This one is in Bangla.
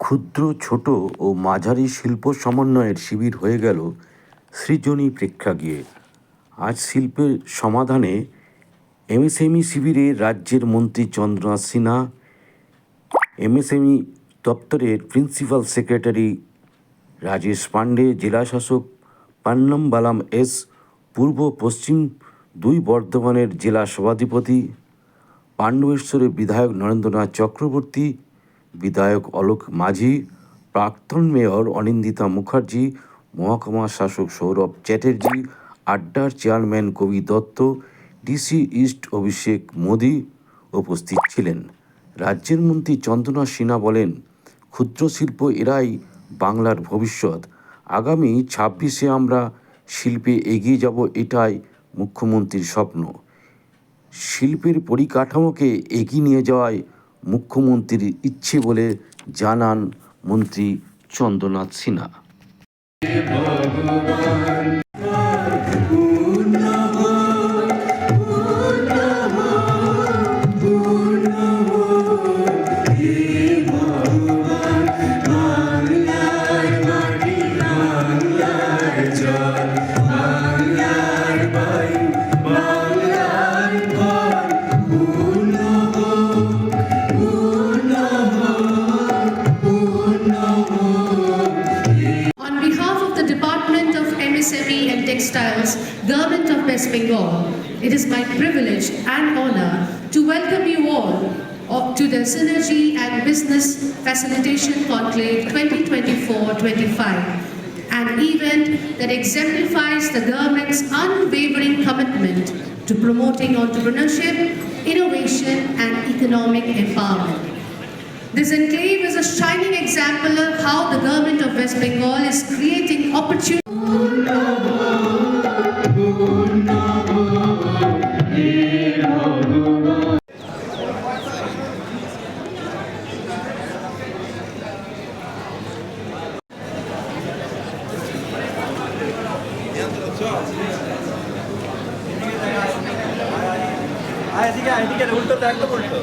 ক্ষুদ্র, ছোট ও মাঝারি শিল্প সমন্বয়ের শিবির হয়ে গেল সৃজনী প্রেক্ষাগৃহে আজ শিল্পের সমাধানে এমএসএমই শিবিরে রাজ্যের মন্ত্রী চন্দ্রনাথ সিনহা, এমএসএমই দপ্তরের প্রিন্সিপাল সেক্রেটারি রাজেশ পাণ্ডে, জেলাশাসক পান্নম বালাম এস, পূর্ব পশ্চিম দুই বর্ধমানের জেলা সভাধিপতি, পাণ্ডবেশ্বরের বিধায়ক নরেন্দ্রনাথ চক্রবর্তী বিধায়ক অলোক মাঝি, প্রাক্তন মেয়র অনিন্দিতা মুখার্জি, মহকুমা শাসক সৌরভ চ্যাটার্জি, আড্ডার chairman Kabi Dutta, DC east Abhishek Modi উপস্থিত ছিলেন। রাজ্যের মন্ত্রী চন্দ্রনাথ সিনহা বলেন, ক্ষুদ্র শিল্প এরাই বাংলার ভবিষ্যৎ। আগামী ছাব্বিশে আমরা শিল্পে এগিয়ে যাব এটাই মুখ্যমন্ত্রীর স্বপ্ন। শিল্পের পরিকাঠামোকে এগিয়ে নিয়ে যাওয়ায় মুখ্যমন্ত্রীর ইচ্ছে বলে জানান মন্ত্রী Chandranath Sinha. Textiles, Government of West Bengal, it is my privilege and honor to welcome you all uh, to the Synergy and Business Facilitation Conclave 2024-25, an event that exemplifies the government's unwavering commitment to promoting entrepreneurship, innovation, and economic empowerment. This enclave is a shining example of how the government of West Bengal is creating opportunities. এদিকে এদিকে উল্টো তো একদম উল্টো।